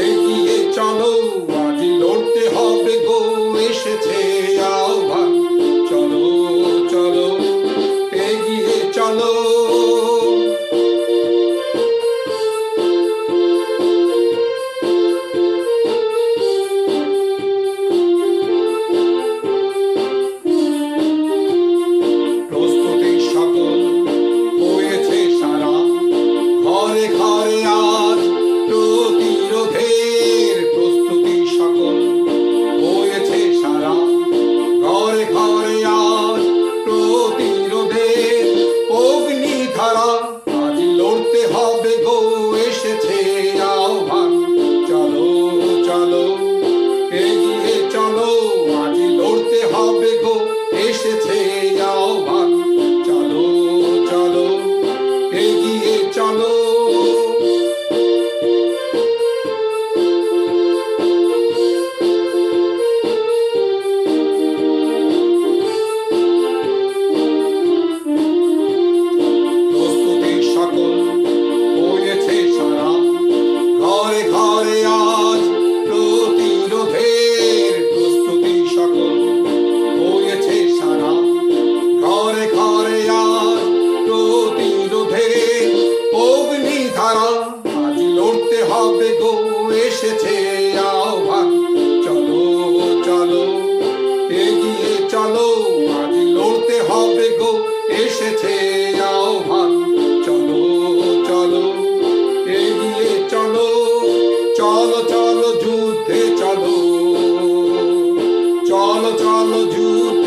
এগিয়ে চলো আজি লড়তে হবে গো এসেছে আহ্বান। চলো চলো এগিয়ে চলো। initiative. এসেছে আহ্বান। চলো চলো, এগিয়ে চলো, আজ লড়তে হবে গো, এসেছে আহ্বান। চলো চলো, এগিয়ে চলো চলো চলো, যুদ্ধে চলো। চলো চলো, যুদ্ধ